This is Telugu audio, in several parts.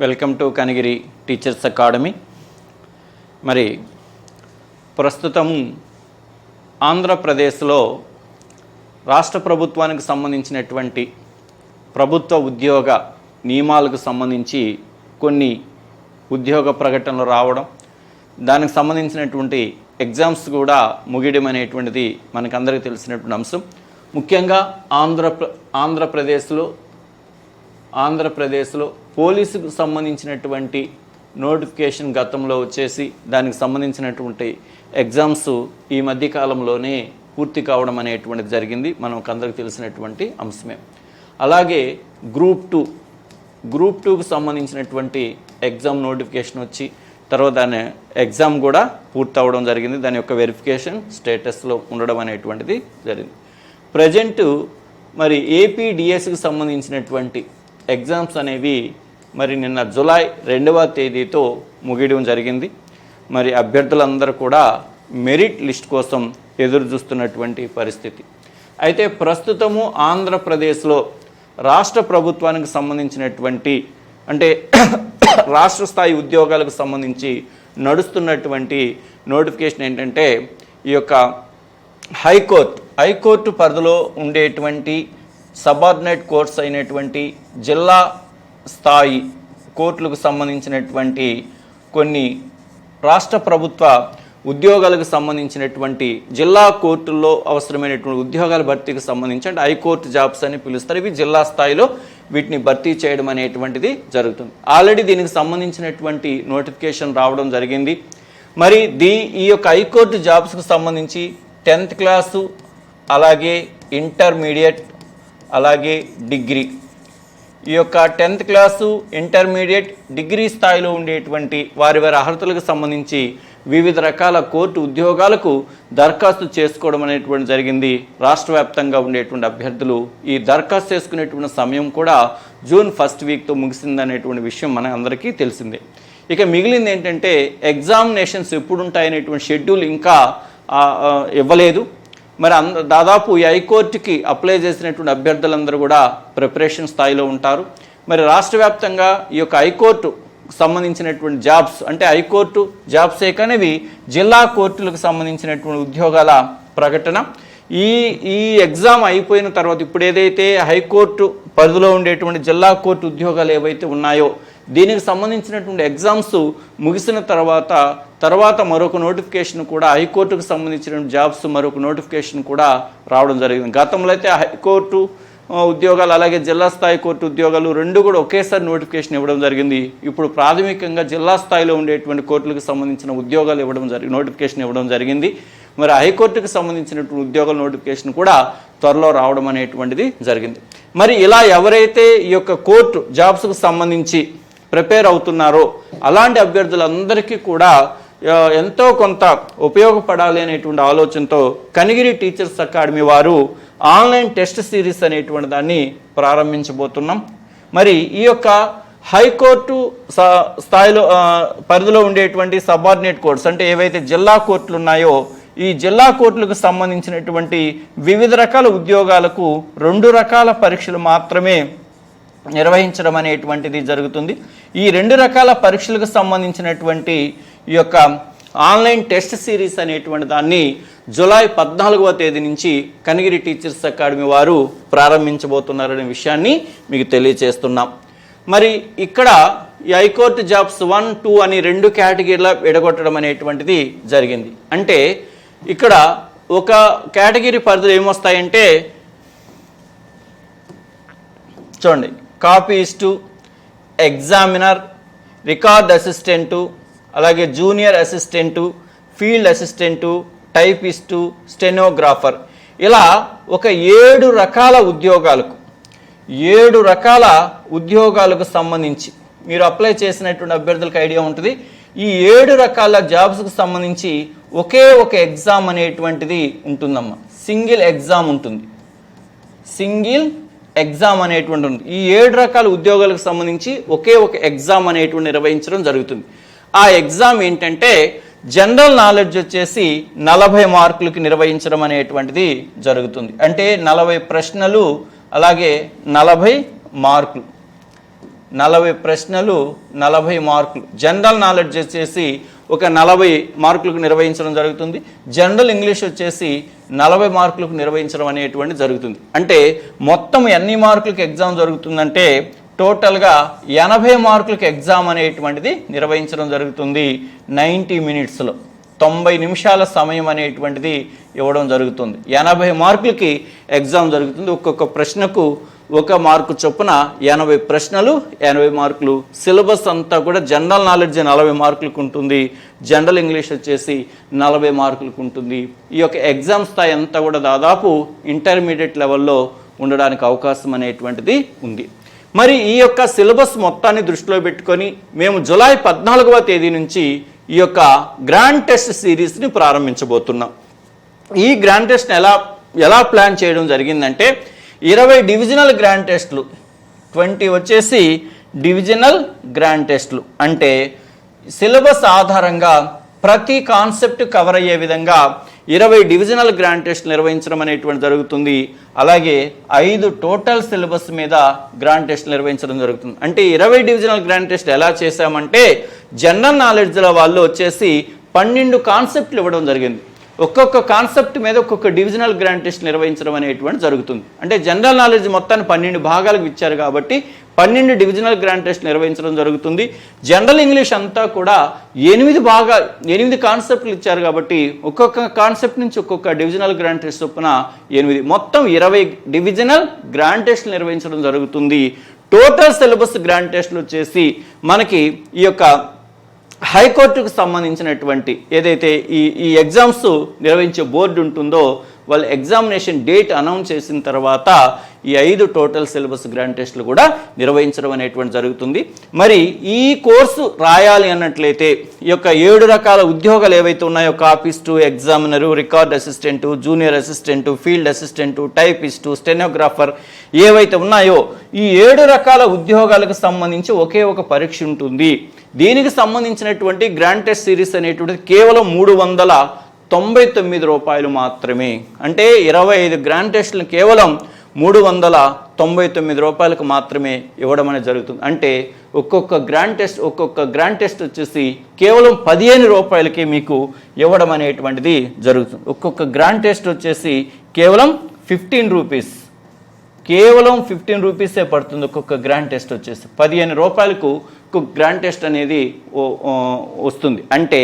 Welcome to Kanagiri teachers academy. మరి ప్రస్తుతం ఆంధ్రప్రదేశ్లో రాష్ట్ర ప్రభుత్వానికి సంబంధించినటువంటి ప్రభుత్వ ఉద్యోగ నియమాలకు సంబంధించి కొన్ని ఉద్యోగ ప్రకటనలు రావడం దానికి సంబంధించినటువంటి ఎగ్జామ్స్ కూడా ముగియడం అనేటువంటిది మనకందరికీ తెలిసినటువంటి అంశం. ముఖ్యంగా ఆంధ్ర ఆంధ్రప్రదేశ్లో ఆంధ్రప్రదేశ్లో పోలీసుకు సంబంధించినటువంటి నోటిఫికేషన్ గతంలో వచ్చేసి దానికి సంబంధించినటువంటి ఎగ్జామ్స్ ఈ మధ్య కాలంలోనే పూర్తి కావడం అనేటువంటిది జరిగింది. మనకు అందరికి తెలిసినటువంటి అంశమే. అలాగే గ్రూప్ టూ గ్రూప్ టూకు సంబంధించినటువంటి ఎగ్జామ్ నోటిఫికేషన్ వచ్చి తర్వాత దాని ఎగ్జామ్ కూడా పూర్తి అవ్వడం జరిగింది. దాని యొక్క వెరిఫికేషన్ స్టేటస్లో ఉండడం అనేటువంటిది జరిగింది. ప్రజెంట్ మరి ఏపీడిఎస్కి సంబంధించినటువంటి ఎగ్జామ్స్ అనేవి మరి నిన్న జులై రెండవ తేదీతో ముగియడం జరిగింది. మరి అభ్యర్థులందరూ కూడా మెరిట్ లిస్ట్ కోసం ఎదురు చూస్తున్నటువంటి పరిస్థితి. అయితే ప్రస్తుతము ఆంధ్రప్రదేశ్లో రాష్ట్ర ప్రభుత్వానికి సంబంధించినటువంటి అంటే రాష్ట్ర స్థాయి ఉద్యోగాలకు సంబంధించి నడుస్తున్నటువంటి నోటిఫికేషన్ ఏంటంటే ఈ యొక్క హైకోర్టు హైకోర్టు పరిధిలో ఉండేటువంటి సబార్డినేట్ కోర్ట్స్ అయినటువంటి జిల్లా స్థాయి కోర్టులకు సంబంధించినటువంటి కొన్ని రాష్ట్ర ప్రభుత్వ ఉద్యోగాలకు సంబంధించినటువంటి జిల్లా కోర్టుల్లో అవసరమైనటువంటి ఉద్యోగాల భర్తీకి సంబంధించి అంటే హైకోర్టు జాబ్స్ అని పిలుస్తారు. ఇవి జిల్లా స్థాయిలో వీటిని భర్తీ చేయడం అనేటువంటిది జరుగుతుంది. ఆల్రెడీ దీనికి సంబంధించినటువంటి నోటిఫికేషన్ రావడం జరిగింది. మరి దీ ఈ యొక్క హైకోర్టు జాబ్స్కు సంబంధించి టెన్త్ క్లాసు అలాగే ఇంటర్మీడియట్ అలాగే డిగ్రీ ఈ యొక్క టెన్త్ క్లాసు ఇంటర్మీడియట్ డిగ్రీ స్థాయిలో ఉండేటువంటి వారి వారి అర్హతలకు సంబంధించి వివిధ రకాల కోర్టు ఉద్యోగాలకు దరఖాస్తు చేసుకోవడం అనేటువంటి జరిగింది. రాష్ట్ర వ్యాప్తంగా ఉండేటువంటి అభ్యర్థులు ఈ దరఖాస్తు చేసుకునేటువంటి సమయం కూడా జూన్ ఫస్ట్ వీక్తో ముగిసిందనేటువంటి విషయం మన అందరికీ తెలిసిందే. ఇక మిగిలింది ఏంటంటే ఎగ్జామినేషన్స్ ఎప్పుడు ఉంటాయనేటువంటి షెడ్యూల్ ఇంకా ఇవ్వలేదు. మరి అంద దాదాపు ఈ హైకోర్టుకి అప్లై చేసినటువంటి అభ్యర్థులందరూ కూడా ప్రిపరేషన్ స్థాయిలో ఉంటారు. మరి రాష్ట్ర వ్యాప్తంగా ఈ యొక్క హైకోర్టు సంబంధించినటువంటి జాబ్స్ అంటే హైకోర్టు జాబ్సే ఏకనేవి జిల్లా కోర్టులకు సంబంధించినటువంటి ఉద్యోగాల ప్రకటన. ఈ ఈ ఎగ్జామ్ అయిపోయిన తర్వాత ఇప్పుడు ఏదైతే హైకోర్టు పరిధిలో ఉండేటువంటి జిల్లా కోర్టు ఉద్యోగాలు ఏవైతే ఉన్నాయో దీనికి సంబంధించినటువంటి ఎగ్జామ్స్ ముగిసిన తర్వాత తర్వాత మరొక నోటిఫికేషన్ కూడా హైకోర్టుకు సంబంధించిన జాబ్స్ మరొక నోటిఫికేషన్ కూడా రావడం జరిగింది. గతంలో అయితే హైకోర్టు ఉద్యోగాలు అలాగే జిల్లా స్థాయి కోర్టు ఉద్యోగాలు రెండు కూడా ఒకేసారి నోటిఫికేషన్ ఇవ్వడం జరిగింది. ఇప్పుడు ప్రాథమికంగా జిల్లా స్థాయిలో ఉండేటువంటి కోర్టులకు సంబంధించిన ఉద్యోగాలు ఇవ్వడం జరిగి నోటిఫికేషన్ ఇవ్వడం జరిగింది. మరి హైకోర్టుకు సంబంధించినటువంటి ఉద్యోగాల నోటిఫికేషన్ కూడా త్వరలో రావడం అనేటువంటిది జరిగింది. మరి ఇలా ఎవరైతే ఈ యొక్క కోర్టు జాబ్స్కు సంబంధించి ప్రిపేర్ అవుతున్నారో అలాంటి అభ్యర్థులందరికీ కూడా ఎంతో కొంత ఉపయోగపడాలి అనేటువంటి ఆలోచనతో కనిగిరి టీచర్స్ అకాడమీ వారు ఆన్లైన్ టెస్ట్ సిరీస్ అనేటువంటి దాన్ని ప్రారంభించబోతున్నాం. మరి ఈ యొక్క హైకోర్టు స్థాయిలో పరిధిలో ఉండేటువంటి సబార్డినేట్ కోర్ట్స్ అంటే ఏవైతే జిల్లా కోర్టులు ఉన్నాయో ఈ జిల్లా కోర్టులకు సంబంధించినటువంటి వివిధ రకాల ఉద్యోగాలకు రెండు రకాల పరీక్షలు మాత్రమే నిర్వహించడం అనేటువంటిది జరుగుతుంది. ఈ రెండు రకాల పరీక్షలకు సంబంధించినటువంటి ఈ యొక్క ఆన్లైన్ టెస్ట్ సిరీస్ అనేటువంటి దాన్ని జూలై పద్నాలుగవ తేదీ నుంచి కనిగిరి టీచర్స్ అకాడమీ వారు ప్రారంభించబోతున్నారనే విషయాన్ని మీకు తెలియజేస్తున్నాం మరి ఇక్కడ ఈ హైకోర్టు జాబ్స్ వన్ టూ అని రెండు కేటగిరీల విడగొట్టడం అనేటువంటిది జరిగింది. అంటే ఇక్కడ ఒక కేటగిరీ పరిధిలో ఏమొస్తాయంటే చూడండి. కాపీస్టు ఎగ్జామినర్ రికార్డ్ అసిస్టెంటు అలాగే junior assistant field assistant typist stenographer. ఇలా ఒక ఏడు రకాల ఉద్యోగాలకు ఏడు రకాల ఉద్యోగాలకు సంబంధించి మీరు అప్లై చేసినటువంటి అభ్యర్థులకు ఐడియా ఉంటుంది. ఈ ఏడు రకాల జాబ్స్కి సంబంధించి ఒకే ఒక ఎగ్జామ్ అనేటువంటిది ఉంటుందమ్మా. సింగిల్ ఎగ్జామ్ ఉంటుంది. సింగిల్ ఎగ్జామ్ అనేటువంటి ఉంది ఈ ఏడు రకాల ఉద్యోగాలకు సంబంధించి ఒకే ఒక ఎగ్జామ్ అనేటువంటి నిర్వహించడం జరుగుతుంది. ఆ ఎగ్జామ్ ఏంటంటే జనరల్ నాలెడ్జ్ వచ్చేసి నలభై మార్కులకి నిర్వహించడం అనేటువంటిది జరుగుతుంది. అంటే నలభై ప్రశ్నలు అలాగే నలభై మార్కులు. నలభై ప్రశ్నలు నలభై మార్కులు. జనరల్ నాలెడ్జ్ వచ్చేసి ఒక నలభై మార్కులకు నిర్వహించడం జరుగుతుంది. జనరల్ ఇంగ్లీష్ వచ్చేసి నలభై మార్కులకు నిర్వహించడం అనేటువంటి జరుగుతుంది. అంటే మొత్తం ఎన్ని మార్కులకు ఎగ్జామ్ జరుగుతుందంటే టోటల్గా ఎనభై మార్కులకు ఎగ్జామ్ అనేటువంటిది నిర్వహించడం జరుగుతుంది నైంటీ మినిట్స్లో. తొంభై నిమిషాల సమయం అనేటువంటిది ఇవ్వడం జరుగుతుంది. ఎనభై మార్కులకి ఎగ్జామ్ జరుగుతుంది. ఒక్కొక్క ప్రశ్నకు ఒక మార్కు చొప్పున ఎనభై ప్రశ్నలు ఎనభై మార్కులు. సిలబస్ అంతా కూడా జనరల్ నాలెడ్జ్ నలభై మార్కులకు ఉంటుంది. జనరల్ ఇంగ్లీష్ వచ్చేసి నలభై మార్కులకు ఉంటుంది. ఈ యొక్క ఎగ్జామ్ స్థాయి అంతా కూడా దాదాపు ఇంటర్మీడియట్ లెవెల్లో ఉండడానికి అవకాశం అనేటువంటిది ఉంది. మరి ఈ యొక్క సిలబస్ మొత్తాన్ని దృష్టిలో పెట్టుకొని మేము జులై పద్నాలుగవ తేదీ నుంచి ఈ యొక్క గ్రాండ్ టెస్ట్ సిరీస్ని ప్రారంభించబోతున్నాం. ఈ గ్రాండ్ టెస్ట్ని ఎలా ఎలా ప్లాన్ చేయడం జరిగిందంటే ఇరవై డివిజనల్ గ్రాండ్ టెస్ట్లు. ట్వంటీ వచ్చేసి డివిజనల్ గ్రాండ్ టెస్ట్లు. అంటే సిలబస్ ఆధారంగా ప్రతి కాన్సెప్ట్ కవర్ అయ్యే విధంగా ఇరవై డివిజనల్ గ్రాండ్ టెస్ట్ నిర్వహించడం అనేటువంటి జరుగుతుంది. అలాగే ఐదు టోటల్ సిలబస్ మీద గ్రాండ్ టెస్ట్ నిర్వహించడం జరుగుతుంది. అంటే ఇరవై డివిజనల్ గ్రాండ్ టెస్ట్ ఎలా చేశామంటే జనరల్ నాలెడ్జ్ల వాళ్ళు వచ్చేసి పన్నెండు కాన్సెప్ట్లు ఇవ్వడం జరిగింది. ఒక్కొక్క కాన్సెప్ట్ మీద ఒక్కొక్క డివిజనల్ గ్రాండ్ టెస్ట్ నిర్వహించడం అనేటువంటి జరుగుతుంది. అంటే జనరల్ నాలెడ్జ్ మొత్తాన్ని పన్నెండు భాగాలకు ఇచ్చారు కాబట్టి పన్నెండు డివిజనల్ గ్రాండ్ టెస్ట్ నిర్వహించడం జరుగుతుంది. జనరల్ ఇంగ్లీష్ అంతా కూడా ఎనిమిది భాగా ఎనిమిది కాన్సెప్ట్లు ఇచ్చారు కాబట్టి ఒక్కొక్క కాన్సెప్ట్ నుంచి ఒక్కొక్క డివిజనల్ గ్రాండ్ టెస్ట్ చొప్పున ఎనిమిది. మొత్తం ఇరవై డివిజనల్ గ్రాండ్ టెస్ట్ నిర్వహించడం జరుగుతుంది. టోటల్ సిలబస్ గ్రాండ్ టెస్ట్లు వచ్చేసి మనకి ఈ యొక్క హైకోర్టుకు సంబంధించినటువంటి ఏదైతే ఈ ఈ ఎగ్జామ్స్ నిర్వహించే బోర్డు ఉంటుందో వాళ్ళ ఎగ్జామినేషన్ డేట్ అనౌన్స్ చేసిన తర్వాత ఈ ఐదు టోటల్ సిలబస్ గ్రాండ్ టెస్ట్లు కూడా నిర్వహించడం అనేటువంటి జరుగుతుంది. మరి ఈ కోర్సు రాయాలి అన్నట్లయితే ఈ యొక్క ఏడు రకాల ఉద్యోగాలు ఏవైతే ఉన్నాయో copyist examiner record assistant junior assistant field assistant typist stenographer ఏవైతే ఉన్నాయో ఈ ఏడు రకాల ఉద్యోగాలకు సంబంధించి ఒకే ఒక పరీక్ష ఉంటుంది. దీనికి సంబంధించినటువంటి గ్రాండ్ టెస్ట్ సిరీస్ అనేటువంటిది కేవలం మూడు వందల తొంభై తొమ్మిది రూపాయలు మాత్రమే. అంటే ఇరవై ఐదు గ్రాండ్ టెస్ట్లు కేవలం మూడు వందల తొంభై తొమ్మిది రూపాయలకు మాత్రమే ఇవ్వడం అనేది జరుగుతుంది. అంటే ఒక్కొక్క గ్రాండ్ టెస్ట్ ఒక్కొక్క గ్రాండ్ టెస్ట్ వచ్చేసి కేవలం పదిహేను రూపాయలకి మీకు ఇవ్వడం అనేటువంటిది జరుగుతుంది. ఒక్కొక్క గ్రాండ్ టెస్ట్ వచ్చేసి కేవలం ఫిఫ్టీన్ రూపీస్. కేవలం ఫిఫ్టీన్ రూపీసే పడుతుంది ఒక్కొక్క గ్రాండ్ టెస్ట్ వచ్చేసి. పదిహేను రూపాయలకు గ్రాండ్ టెస్ట్ అనేది ఓ- వస్తుంది. అంటే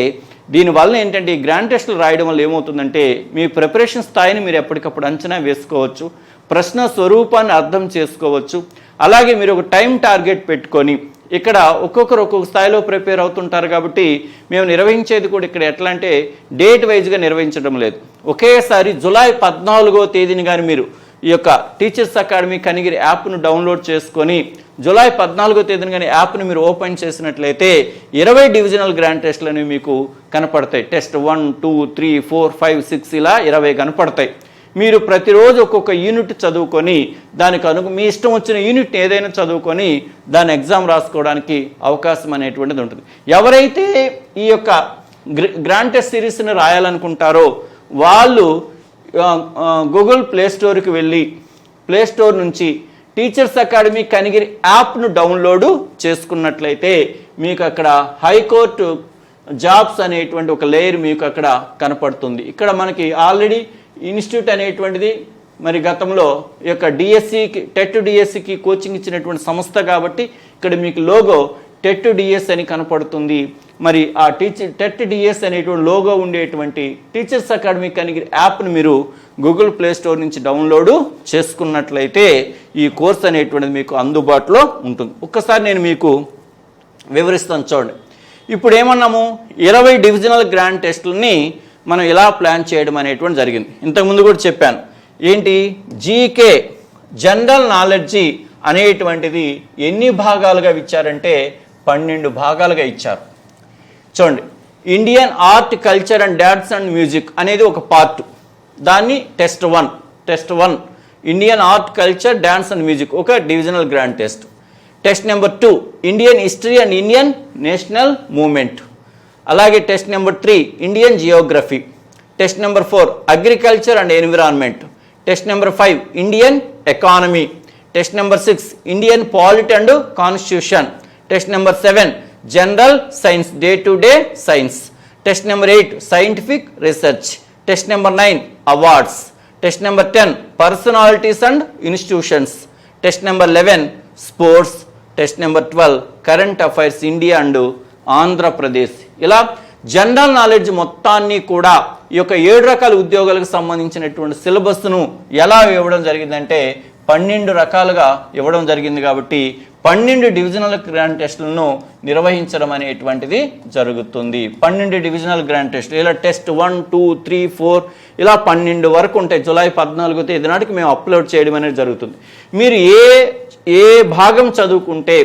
దీనివల్ల ఏంటంటే ఈ గ్రాండ్ టెస్టులు రాయడం వల్ల ఏమవుతుందంటే మీ ప్రిపరేషన్ స్థాయిని మీరు ఎప్పటికప్పుడు అంచనా వేసుకోవచ్చు ప్రశ్న స్వరూపాన్ని అర్థం చేసుకోవచ్చు అలాగే మీరు ఒక టైం టార్గెట్ పెట్టుకొని ఇక్కడ ఒక్కొక్కరు ఒక్కొక్క స్థాయిలో ప్రిపేర్ అవుతుంటారు కాబట్టి మేము నిర్వహించేది కూడా ఇక్కడ ఎట్లా అంటే డేట్ వైజ్గా నిర్వహించడం లేదు. ఒకేసారి జులై పద్నాలుగో తేదీని కానీ మీరు ఈ యొక్క టీచర్స్ అకాడమీ కనిగిరి యాప్ను డౌన్లోడ్ చేసుకొని జూలై పద్నాలుగో తేదీన కానీ యాప్ని మీరు ఓపెన్ చేసినట్లయితే ఇరవై డివిజనల్ గ్రాండ్ టెస్ట్లు అనేవి మీకు కనపడతాయి. Test one two three four five six ఇలా ఇరవై కనపడతాయి. మీరు ప్రతిరోజు ఒక్కొక్క యూనిట్ చదువుకొని దానికి అను మీ ఇష్టం వచ్చిన యూనిట్ ఏదైనా చదువుకొని దాని ఎగ్జామ్ రాసుకోవడానికి అవకాశం అనేటువంటిది ఉంటుంది. ఎవరైతే ఈ యొక్క గ్రాండ్ టెస్ట్ సిరీస్ని రాయాలనుకుంటారో వాళ్ళు గూగుల్ ప్లే స్టోర్కి వెళ్ళి ప్లే స్టోర్ నుంచి టీచర్స్ అకాడమీ కనిగిరి యాప్ను డౌన్లోడ్ చేసుకున్నట్లయితే మీకు అక్కడ హైకోర్టు జాబ్స్ అనేటువంటి ఒక లేయర్ మీకు అక్కడ కనపడుతుంది ఇక్కడ మనకి ఆల్రెడీ ఇన్స్టిట్యూట్ అనేటువంటిది మరి గతంలో ఈ యొక్క డిఎస్సికి టెట్ డిఎస్సికి కోచింగ్ ఇచ్చినటువంటి సంస్థ కాబట్టి ఇక్కడ మీకు లోగో టెట్ డిఎస్ అని కనపడుతుంది. మరి ఆ టీచర్ టెట్ డిఎస్ అనేటువంటి లోగో ఉండేటువంటి టీచర్స్ అకాడమీ కనిగిరి యాప్ను మీరు గూగుల్ ప్లే స్టోర్ నుంచి డౌన్లోడ్ చేసుకున్నట్లయితే ఈ కోర్స్ అనేటువంటిది మీకు అందుబాటులో ఉంటుంది. ఒక్కసారి నేను మీకు వివరిస్తాను చూడండి. ఇప్పుడు ఏమన్నాము ఇరవై డివిజనల్ గ్రాండ్ టెస్టులని మనం ఇలా ప్లాన్ చేయడం అనేటువంటి జరిగింది. ఇంతకుముందు కూడా చెప్పాను. ఏంటి? జీకే జనరల్ నాలెడ్జి అనేటువంటిది ఎన్ని భాగాలుగా ఇచ్చారంటే పన్నెండు భాగాలుగా ఇచ్చారు. చూడండి Indian art culture and dance and music అనేది ఒక పార్ట్ దాన్ని test one test one Indian art culture dance and music ఒక divisional grand test test number two Indian history and Indian national movement అలాగే test number three Indian geography test number four agriculture and environment test number five Indian economy test number six Indian polity and constitution test number seven general science day to day science test number eight scientific research test number nine awards test number ten personalities and institutions test number eleven sports test number twelve current affairs India and Andhra Pradesh ఇలా జనరల్ నాలెడ్జ్ మొత్తాన్ని కూడా ఈ యొక్క ఏడు రకాల ఉద్యోగాలకు సంబంధించినటువంటి సిలబస్ను ఎలా ఇవ్వడం జరిగిందంటే పన్నెండు రకాలుగా ఇవ్వడం జరిగింది కాబట్టి పన్నెండు డివిజనల్ గ్రాండ్ టెస్టులను నిర్వహించడం అనేటువంటిది జరుగుతుంది. పన్నెండు డివిజనల్ గ్రాండ్ టెస్ట్ ఇలా test one two three four ఇలా పన్నెండు వరకు ఉంటాయి. జూలై పద్నాలుగు తేదీ నాటికి మేము అప్లోడ్ చేయడం అనేది జరుగుతుంది. మీరు ఏ ఏ భాగం చదువుకుంటే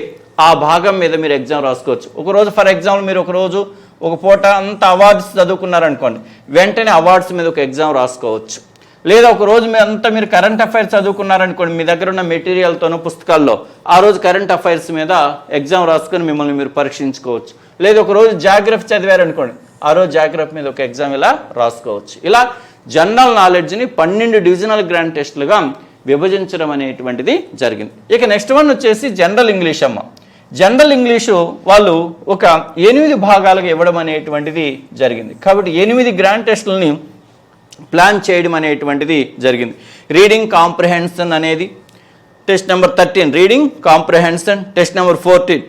ఆ భాగం మీద మీరు ఎగ్జామ్ రాసుకోవచ్చు. ఒకరోజు ఫర్ ఎగ్జాంపుల్ మీరు ఒకరోజు ఒక పూట అంత అవార్డ్స్ చదువుకున్నారనుకోండి వెంటనే అవార్డ్స్ మీద ఒక ఎగ్జామ్ రాసుకోవచ్చు. లేదా ఒక రోజు మీ అంతా మీరు కరెంట్ అఫైర్స్ చదువుకున్నారనుకోండి మీ దగ్గర ఉన్న మెటీరియల్తోనో పుస్తకాల్లో ఆ రోజు కరెంట్ అఫైర్స్ మీద ఎగ్జామ్ రాసుకొని మిమ్మల్ని మీరు పరీక్షించుకోవచ్చు. లేదా ఒక రోజు జాగ్రఫీ చదివారనుకోండి ఆ రోజు జాగ్రఫీ మీద ఒక ఎగ్జామ్ ఇలా రాసుకోవచ్చు. ఇలా జనరల్ నాలెడ్జ్ని పన్నెండు డివిజనల్ గ్రాండ్ టెస్టులుగా విభజించడం అనేటువంటిది జరిగింది. ఇక నెక్స్ట్ వన్ వచ్చేసి జనరల్ ఇంగ్లీష్ అమ్మ. జనరల్ ఇంగ్లీషు వాళ్ళు ఒక ఎనిమిది భాగాలుగా ఇవ్వడం అనేటువంటిది జరిగింది. కాబట్టి ఎనిమిది గ్రాండ్ టెస్టులని ప్లాన్ చేయడం అనేటువంటిది జరిగింది. రీడింగ్ కాంప్రహెన్షన్ అనేది test number thirteen reading comprehension test number fourteen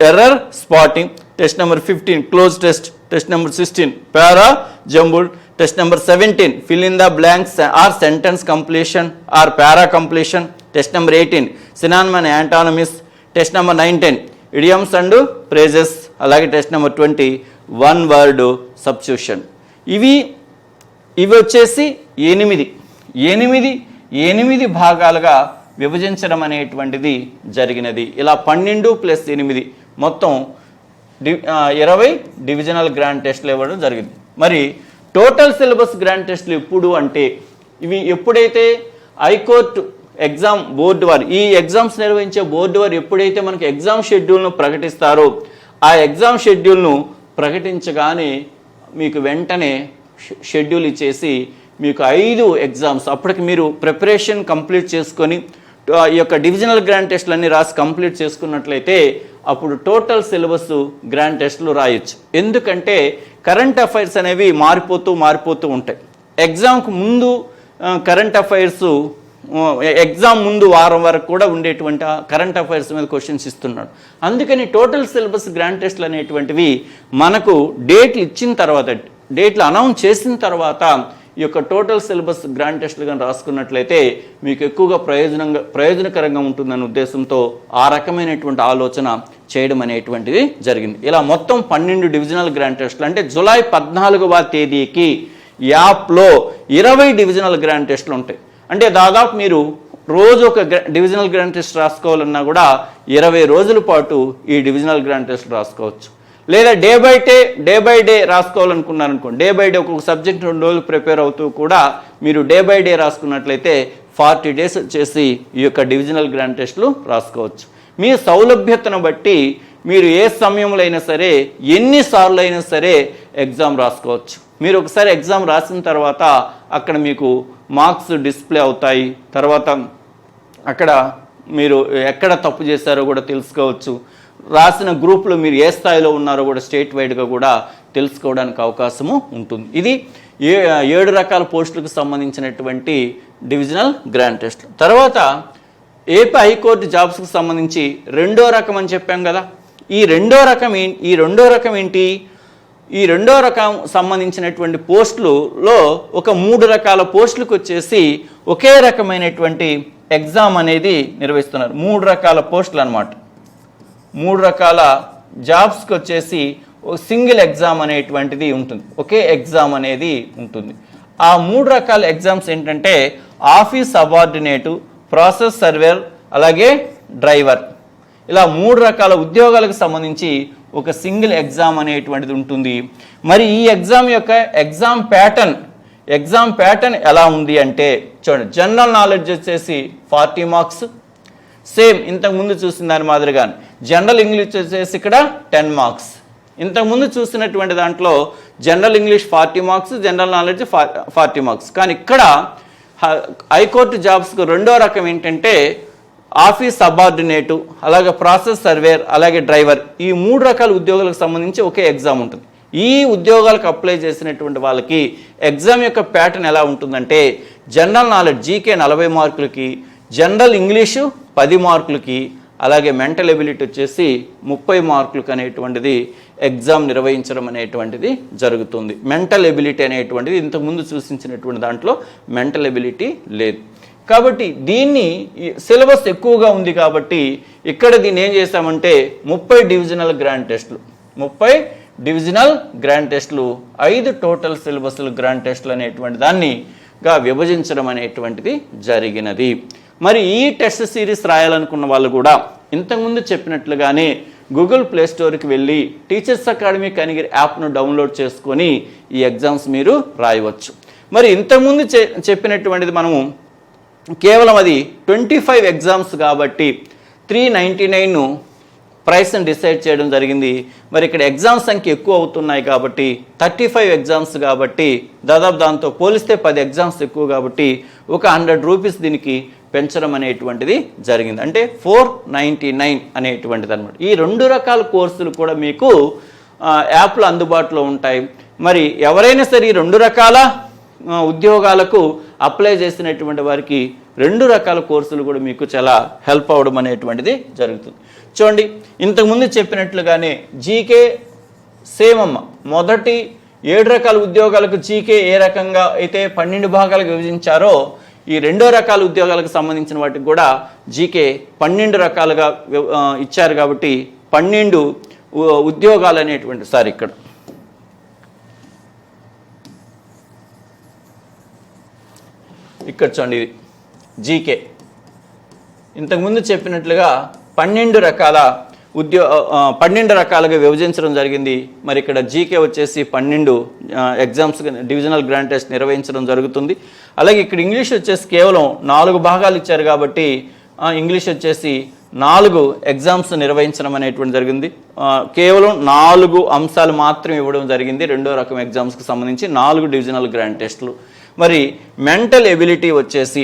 error spotting test number fifteen cloze test test number sixteen para jumble test number seventeen fill in the blanks or sentence completion or para completion test number eighteen synonyms antonyms test number nineteen idioms and phrases అలాగే test number twenty one word substitution ఇవి ఇవి వచ్చేసి ఎనిమిది. ఎనిమిది ఎనిమిది భాగాలుగా విభజించడం అనేటువంటిది జరిగినది. ఇలా పన్నెండు ప్లస్ ఎనిమిది మొత్తం డి ఇరవై డివిజనల్ గ్రాండ్ టెస్ట్లు ఇవ్వడం జరిగింది. మరి టోటల్ సిలబస్ గ్రాండ్ టెస్ట్లు ఎప్పుడు అంటే ఇవి ఎప్పుడైతే హైకోర్టు ఎగ్జామ్ బోర్డు వారు ఈ ఎగ్జామ్స్ నిర్వహించే బోర్డు వారు ఎప్పుడైతే మనకి ఎగ్జామ్ షెడ్యూల్ను ప్రకటిస్తారో ఆ ఎగ్జామ్ షెడ్యూల్ను ప్రకటించగానే మీకు వెంటనే షెడ్యూల్ ఇచ్చేసి మీకు ఐదు ఎగ్జామ్స్ అప్పటికి మీరు ప్రిపరేషన్ కంప్లీట్ చేసుకొని ఆ, ఈ యొక్క డివిజనల్ గ్రాండ్ టెస్ట్లు రాసి కంప్లీట్ చేసుకున్నట్లయితే అప్పుడు టోటల్ సిలబస్ గ్రాండ్ టెస్ట్లు రాయొచ్చు. ఎందుకంటే కరెంట్ అఫైర్స్ అనేవి మారిపోతూ మారిపోతూ ఉంటాయి. ఎగ్జామ్కు ముందు కరెంట్ అఫైర్స్ ఎగ్జామ్ ముందు వారం వరకు కూడా ఉండేటువంటి కరెంట్ అఫైర్స్ మీద క్వశ్చన్స్ ఇస్తున్నాడు. అందుకని టోటల్ సిలబస్ గ్రాండ్ టెస్ట్లు అనేటువంటివి మనకు డేట్లు ఇచ్చిన తర్వాత డేట్లు అనౌన్స్ చేసిన తర్వాత ఈ యొక్క టోటల్ సిలబస్ గ్రాండ్ టెస్ట్లు కానీ రాసుకున్నట్లయితే మీకు ఎక్కువగా ప్రయోజనంగా ప్రయోజనకరంగా ఉంటుందనే ఉద్దేశంతో ఆ రకమైనటువంటి ఆలోచన చేయడం అనేటువంటిది జరిగింది. ఇలా మొత్తం పన్నెండు డివిజనల్ గ్రాండ్ టెస్ట్లు అంటే జులై పద్నాలుగవ తేదీకి యాప్లో ఇరవై డివిజనల్ గ్రాండ్ టెస్ట్లు ఉంటాయి. అంటే దాదాపు మీరు రోజు ఒక డివిజనల్ గ్రాండ్ టెస్ట్ రాసుకోవాలన్నా కూడా ఇరవై రోజుల పాటు ఈ డివిజనల్ గ్రాండ్ టెస్ట్ రాసుకోవచ్చు. లేదా day by day day by day రాసుకోవాలనుకున్నారనుకోండి. Day by day ఒక్కొక్క సబ్జెక్ట్ రెండు రోజులు ప్రిపేర్ అవుతూ కూడా మీరు డే బై డే రాసుకున్నట్లయితే ఫార్టీ డేస్ చేసి ఈ యొక్క డివిజనల్ గ్రాండ్ టెస్ట్లు రాసుకోవచ్చు. మీ సౌలభ్యతను బట్టి మీరు ఏ సమయంలో అయినా సరే ఎన్నిసార్లు అయినా సరే ఎగ్జామ్ రాసుకోవచ్చు. మీరు ఒకసారి ఎగ్జామ్ రాసిన తర్వాత అక్కడ మీకు మార్క్స్ డిస్ప్లే అవుతాయి. తర్వాత అక్కడ మీరు ఎక్కడ తప్పు చేశారో కూడా తెలుసుకోవచ్చు. రాసిన గ్రూప్లో మీరు ఏ స్థాయిలో ఉన్నారో కూడా స్టేట్ వైడ్గా కూడా తెలుసుకోవడానికి అవకాశము ఉంటుంది. ఇది ఏ ఏడు రకాల పోస్టులకు సంబంధించినటువంటి డివిజనల్ గ్రాండ్ టెస్ట్. తర్వాత ఏపీ హైకోర్టు జాబ్స్కి సంబంధించి రెండో రకం అని చెప్పాం కదా. ఈ రెండో రకం ఈ రెండో రకం ఏంటి? ఈ రెండో రకం సంబంధించినటువంటి పోస్టులలో ఒక మూడు రకాల పోస్టులకు వచ్చేసి ఒకే రకమైనటువంటి ఎగ్జామ్ అనేది నిర్వహిస్తున్నారు. మూడు రకాల పోస్టులు అన్నమాట. మూడు రకాల జాబ్స్కి వచ్చేసి సింగిల్ ఎగ్జామ్ అనేటువంటిది ఉంటుంది. ఒకే ఎగ్జామ్ అనేది ఉంటుంది. ఆ మూడు రకాల ఎగ్జామ్స్ ఏంటంటే ఆఫీస్ సబార్డినేటు ప్రాసెస్ సర్వేర్ అలాగే డ్రైవర్. ఇలా మూడు రకాల ఉద్యోగాలకు సంబంధించి ఒక సింగిల్ ఎగ్జామ్ అనేటువంటిది ఉంటుంది. మరి ఈ ఎగ్జామ్ యొక్క ఎగ్జామ్ ప్యాటర్న్ ఎగ్జామ్ ప్యాటర్న్ ఎలా ఉంది అంటే చూడండి జనరల్ నాలెడ్జ్ వచ్చేసి ఫార్టీ మార్క్స్ సేమ్ ఇంతకుముందు చూసిన దాని మాదిరిగా. జనరల్ ఇంగ్లీష్ వచ్చేసి ఇక్కడ టెన్ మార్క్స్ ఇంతకుముందు చూసినటువంటి దాంట్లో general English forty marks general knowledge forty marks కానీ ఇక్కడ హైకోర్టు జాబ్స్కు రెండో రకం ఏంటంటే ఆఫీస్ సబార్డినేటు అలాగే ప్రాసెస్ సర్వేర్ అలాగే డ్రైవర్. ఈ మూడు రకాల ఉద్యోగాలకు సంబంధించి ఒకే ఎగ్జామ్ ఉంటుంది. ఈ ఉద్యోగాలకు అప్లై చేసినటువంటి వాళ్ళకి ఎగ్జామ్ యొక్క ప్యాటర్న్ ఎలా ఉంటుందంటే జనరల్ నాలెడ్జ్ జీకే నలభై మార్కులకి జనరల్ ఇంగ్లీషు పది మార్కులకి అలాగే మెంటల్ ఎబిలిటీ వచ్చేసి ముప్పై మార్కులకు అనేటువంటిది ఎగ్జామ్ నిర్వహించడం అనేటువంటిది జరుగుతుంది. మెంటల్ ఎబిలిటీ అనేటువంటిది ఇంతకుముందు సూచించినటువంటి దాంట్లో మెంటల్ ఎబిలిటీ లేదు. కాబట్టి దీన్ని సిలబస్ ఎక్కువగా ఉంది కాబట్టి ఇక్కడ దీన్ని ఏం చేశామంటే ముప్పై డివిజనల్ గ్రాండ్ టెస్టులు ముప్పై డివిజనల్ గ్రాండ్ టెస్టులు ఐదు టోటల్ సిలబస్లు గ్రాండ్ టెస్టులు అనేటువంటి దాన్ని గా విభజించడం అనేటువంటిది జరిగినది. మరి ఈ టెస్ట్ సిరీస్ రాయాలనుకున్న వాళ్ళు కూడా ఇంతకుముందు చెప్పినట్లుగానే గూగుల్ ప్లే స్టోర్కి వెళ్ళి టీచర్స్ అకాడమీ కనిగిరి యాప్ను డౌన్లోడ్ చేసుకొని ఈ ఎగ్జామ్స్ మీరు రాయవచ్చు. మరి ఇంతకుముందు చె చెప్పినటువంటిది మనము కేవలం అది ట్వంటీ ఫైవ్ ఎగ్జామ్స్ కాబట్టి త్రీ నైంటీ నైన్ ప్రైస్ని డిసైడ్ చేయడం జరిగింది. మరి ఇక్కడ ఎగ్జామ్స్ సంఖ్య ఎక్కువ అవుతున్నాయి కాబట్టి థర్టీ ఫైవ్ ఎగ్జామ్స్ కాబట్టి దాదాపు దాంతో పోలిస్తే పది ఎగ్జామ్స్ ఎక్కువ కాబట్టి ఒక హండ్రెడ్ రూపీస్ దీనికి పెంచడం అనేటువంటిది జరిగింది. అంటే ఫోర్ నైంటీ నైన్ అనేటువంటిది అనమాట ఈ రెండు రకాల కోర్సులు కూడా మీకు యాప్లు అందుబాటులో ఉంటాయి. మరి ఎవరైనా సరే ఈ రెండు రకాల ఉద్యోగాలకు అప్లై చేసినటువంటి వారికి రెండు రకాల కోర్సులు కూడా మీకు చాలా హెల్ప్ అవ్వడం అనేటువంటిది జరుగుతుంది. చూడండి ఇంతకుముందు చెప్పినట్లుగానే జీకే సేమ్ అమ్మ మొదటి ఏడు రకాల ఉద్యోగాలకు జీకే ఏ రకంగా అయితే పన్నెండు భాగాలకు విభజించారో ఈ రెండో రకాల ఉద్యోగాలకు సంబంధించిన వాటికి కూడా జీకే పన్నెండు రకాలుగా ఇచ్చారు కాబట్టి పన్నెండు ఉ- ఉద్యోగాలు అనేటువంటి సార్ ఇక్కడ. ఇక్కడ చూడండి ఇది. జీకే ఇంతకుముందు చెప్పినట్లుగా పన్నెండు రకాల ఉద్యో పన్నెండు రకాలుగా విభజించడం జరిగింది. మరి ఇక్కడ జీకే వచ్చేసి పన్నెండు ఎగ్జామ్స్ డివిజనల్ గ్రాండ్ టెస్ట్ నిర్వహించడం జరుగుతుంది. అలాగే ఇక్కడ ఇంగ్లీష్ వచ్చేసి కేవలం నాలుగు భాగాలు ఇచ్చారు కాబట్టి ఇంగ్లీష్ వచ్చేసి నాలుగు ఎగ్జామ్స్ నిర్వహించడం అనేటువంటి జరిగింది. కేవలం నాలుగు అంశాలు మాత్రం ఇవ్వడం జరిగింది. రెండో రకం ఎగ్జామ్స్కి సంబంధించి నాలుగు డివిజనల్ గ్రాండ్ టెస్టులు. మరి మెంటల్ ఎబిలిటీ వచ్చేసి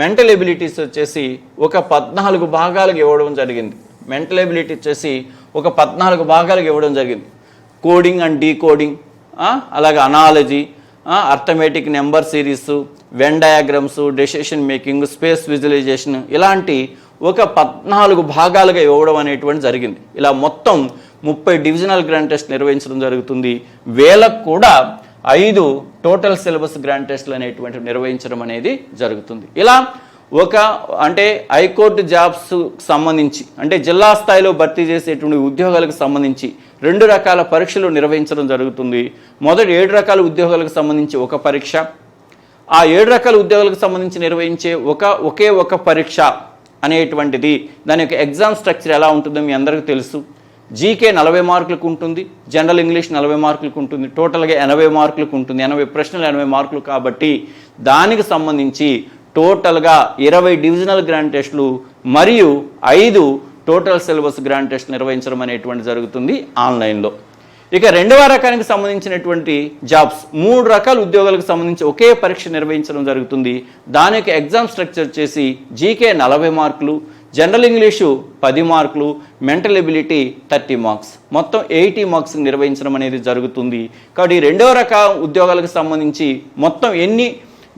మెంటల్ ఎబిలిటీస్ వచ్చేసి ఒక పద్నాలుగు భాగాలకు ఇవ్వడం జరిగింది. మెంటల్ ఎబిలిటీ వచ్చేసి ఒక పద్నాలుగు భాగాలకు ఇవ్వడం జరిగింది. కోడింగ్ అండ్ డీకోడింగ్ అలాగే analogy arithmetic number series Venn diagrams decision making space visualisation ఇలాంటి ఒక పద్నాలుగు భాగాలుగా ఇవ్వడం అనేటువంటి జరిగింది. ఇలా మొత్తం ముప్పై డివిజనల్ గ్రాండ్ టెస్ట్ నిర్వహించడం జరుగుతుంది. వేలకు కూడా ఐదు టోటల్ సిలబస్ గ్రాండ్ టెస్ట్లు అనేటువంటి నిర్వహించడం అనేది జరుగుతుంది. ఇలా ఒక అంటే హైకోర్టు జాబ్స్ సంబంధించి అంటే జిల్లా స్థాయిలో భర్తీ చేసేటువంటి ఉద్యోగాలకు సంబంధించి రెండు రకాల పరీక్షలు నిర్వహించడం జరుగుతుంది. మొదటి ఏడు రకాల ఉద్యోగాలకు సంబంధించి ఒక పరీక్ష. ఆ ఏడు రకాల ఉద్యోగాలకు సంబంధించి నిర్వహించే ఒక ఒకే ఒక పరీక్ష అనేటువంటిది. దాని యొక్క ఎగ్జామ్ స్ట్రక్చర్ ఎలా ఉంటుందో మీ అందరికీ తెలుసు. జీకే నలభై మార్కులకు ఉంటుంది. జనరల్ ఇంగ్లీష్ నలభై మార్కులకు ఉంటుంది. టోటల్గా ఎనభై మార్కులకు ఉంటుంది. ఎనభై ప్రశ్నలు ఎనభై మార్కులు కాబట్టి దానికి సంబంధించి టోటల్గా ఇరవై డివిజనల్ గ్రాండ్ టెస్టులు మరియు ఐదు టోటల్ సిలబస్ గ్రాండ్ టెస్ట్ నిర్వహించడం అనేటువంటి జరుగుతుంది ఆన్లైన్లో. ఇక రెండవ రకానికి సంబంధించినటువంటి జాబ్స్ మూడు రకాల ఉద్యోగాలకు సంబంధించి ఒకే పరీక్ష నిర్వహించడం జరుగుతుంది. దాని యొక్క ఎగ్జామ్ స్ట్రక్చర్ వచ్చేసి జీకే నలభై మార్కులు జనరల్ ఇంగ్లీషు పది మార్కులు మెంటల్ ఎబిలిటీ థర్టీ మార్క్స్. మొత్తం ఎయిటీ మార్క్స్ నిర్వహించడం అనేది జరుగుతుంది. కాబట్టి రెండవ రకం ఉద్యోగాలకు సంబంధించి మొత్తం ఎన్ని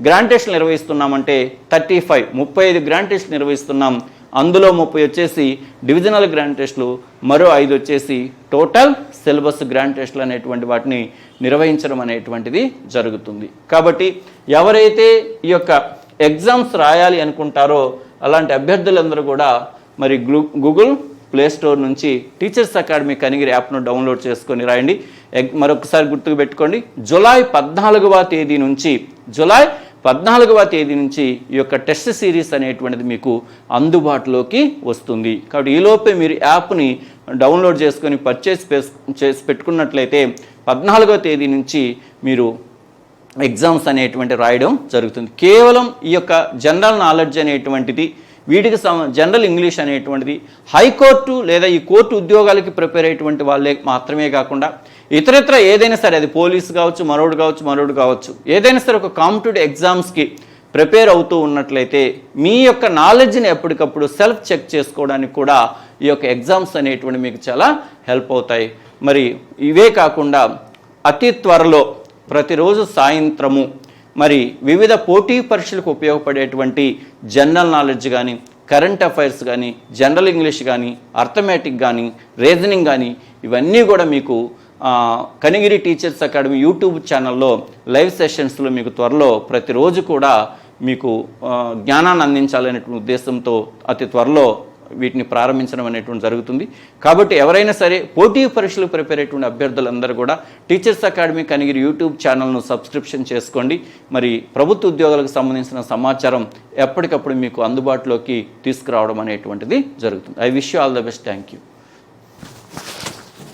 గ్రాండ్ టెస్ట్లు నిర్వహిస్తున్నామంటే థర్టీ ఫైవ్ ముప్పై ఐదు గ్రాండ్ టెస్ట్ నిర్వహిస్తున్నాం. అందులో ముప్పై వచ్చేసి డివిజనల్ గ్రాండ్ టెస్టులు మరో ఐదు వచ్చేసి టోటల్ సిలబస్ గ్రాండ్ టెస్టులు అనేటువంటి వాటిని నిర్వహించడం అనేటువంటిది జరుగుతుంది. కాబట్టి ఎవరైతే ఈ యొక్క ఎగ్జామ్స్ రాయాలి అనుకుంటారో అలాంటి అభ్యర్థులందరూ కూడా మరి గ్లూ గూగుల్ ప్లే స్టోర్ నుంచి టీచర్స్ అకాడమీ కనిగిరి యాప్ను డౌన్లోడ్ చేసుకొని రాయండి. ఎగ్- మరొకసారి గుర్తుకు పెట్టుకోండి. జులై పద్నాలుగవ తేదీ నుంచి జులై పద్నాలుగవ తేదీ నుంచి ఈ యొక్క టెస్ట్ సిరీస్ అనేటువంటిది మీకు అందుబాటులోకి వస్తుంది. కాబట్టి ఈలోపే మీరు యాప్ని డౌన్లోడ్ చేసుకొని పర్చేస్ చేసి పెట్టుకున్నట్లయితే పద్నాలుగవ తేదీ నుంచి మీరు ఎగ్జామ్స్ అనేటువంటి రాయడం జరుగుతుంది. కేవలం ఈ యొక్క జనరల్ నాలెడ్జ్ అనేటువంటిది వీటికి జనరల్ ఇంగ్లీష్ అనేటువంటిది హైకోర్టు లేదా ఈ కోర్టు ఉద్యోగాలకి ప్రిపేర్ అయ్యేటువంటి వాళ్ళే మాత్రమే కాకుండా ఇతరత్ర ఏదైనా సరే అది పోలీస్ కావచ్చు మరోడు కావచ్చు మరోడు కావచ్చు ఏదైనా సరే ఒక కాంపిటేటివ్ ఎగ్జామ్స్కి ప్రిపేర్ అవుతూ ఉన్నట్లయితే మీ యొక్క నాలెడ్జ్ని ఎప్పటికప్పుడు సెల్ఫ్ చెక్ చేసుకోవడానికి కూడా ఈ యొక్క ఎగ్జామ్స్ అనేటువంటి మీకు చాలా హెల్ప్ అవుతాయి. మరి ఇవే కాకుండా అతి త్వరలో ప్రతిరోజు సాయంత్రము మరి వివిధ పోటీ పరీక్షలకు ఉపయోగపడేటువంటి జనరల్ నాలెడ్జ్ కానీ కరెంట్ అఫైర్స్ కానీ జనరల్ ఇంగ్లీష్ కానీ అర్థమెటిక్ కానీ రీజనింగ్ కానీ ఇవన్నీ కూడా మీకు కనిగిరి టీచర్స్ అకాడమీ యూట్యూబ్ ఛానల్లో లైవ్ సెషన్స్లో మీకు త్వరలో ప్రతిరోజు కూడా మీకు జ్ఞానాన్ని అందించాలనేటువంటి ఉద్దేశంతో అతి త్వరలో వీటిని ప్రారంభించడం అనేటువంటి జరుగుతుంది. కాబట్టి ఎవరైనా సరే పోటీ పరీక్షలు ప్రిపేర్ అయ్యేటువంటి అభ్యర్థులందరూ కూడా టీచర్స్ అకాడమీ కనిగిరి యూట్యూబ్ ఛానల్ను సబ్స్క్రిప్షన్ చేసుకోండి. మరి ప్రభుత్వ ఉద్యోగాలకు సంబంధించిన సమాచారం ఎప్పటికప్పుడు మీకు అందుబాటులోకి తీసుకురావడం అనేటువంటిది జరుగుతుంది. I wish you all the best. Thank you.